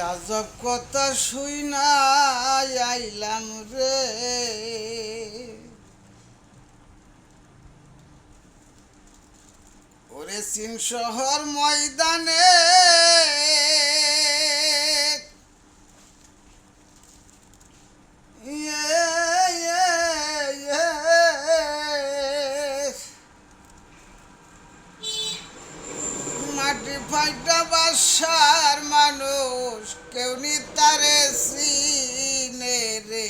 আজব কথা শুই না আইলাম রে। ওরে সিন শহর ময়দানে ফাইটা বাসার মানুষ, কেউ নি তারে সিনে রে।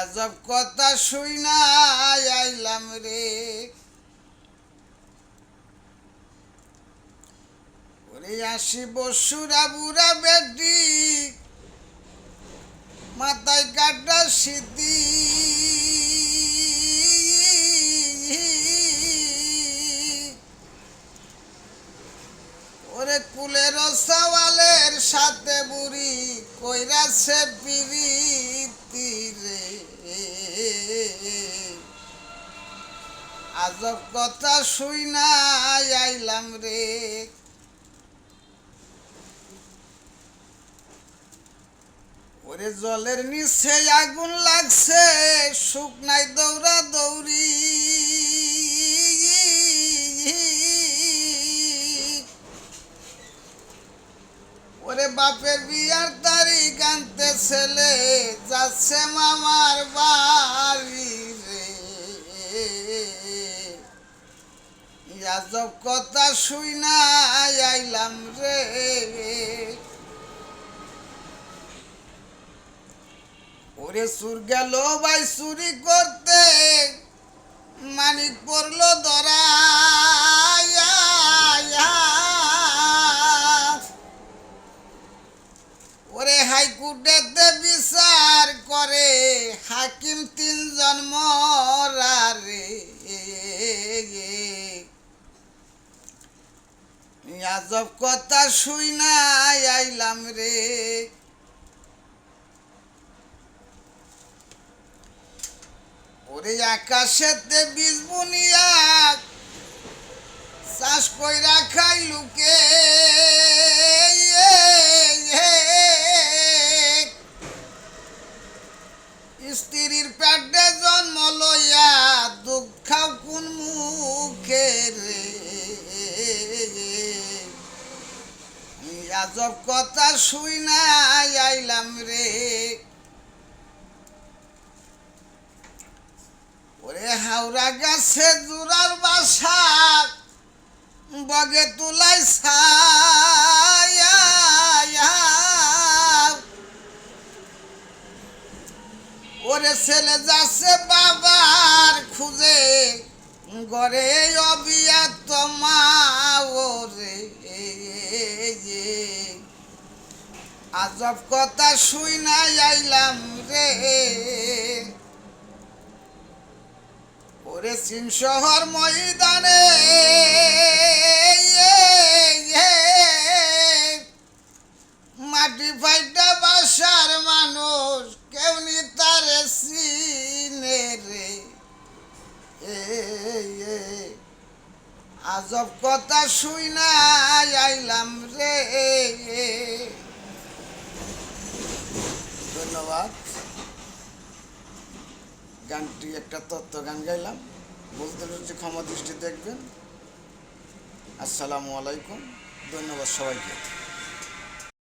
আজব কথা শুই না আইলাম রে। আসি বসুরা বুড়া বেটি, মাথায় কাটা সিদ্ধি কইরাছে পিরিতি রে। আজব কথা শুই না আইলাম রে। ওরে জলের নিচে আগুন লাগছে শুকনাই দৌড়া দৌড়ি। ওরে বাপের বিয়ার ছেলে যাচ্ছে মামার বাড়ি আজব কথা শুই না আইলাম রে। ওরে সুর গেল ভাই, চুরি করতে। মানিক পড়ল ধরা। হাকিম তিনজন মরারে আজব কথা শুই না আইলাম রে। ওরে আকাশেতে বীজ বুনিয়া, চাষ কইরা খাই লুকে স্ত্রীর পেটে জন্ম লইয়া দুঃখ কোন মুখে রে? আজব কথা শুই না, আইলাম রে। ওরে হাওড়া গাছে জুরার বাসা, বগে তুলাই ছায়া ছেলে যাচ্ছে বাবার খুঁজে। গড়ে অবিয়াত মা আজব কথা শুই না আইলাম রে। ওরে সিন শহর ময়দানে। মাটি ফাইটা মানুষ কেউ নি তারে সিনে রে। আজব কথা শুই না আইলাম রে। ধন্যবাদ। গানটি একটা তত্ত্ব গান গাইলাম। বলতে হচ্ছে ক্ষমা দৃষ্টি দেখবেন। আসসালামু আলাইকুম। ধন্যবাদ সবাইকে।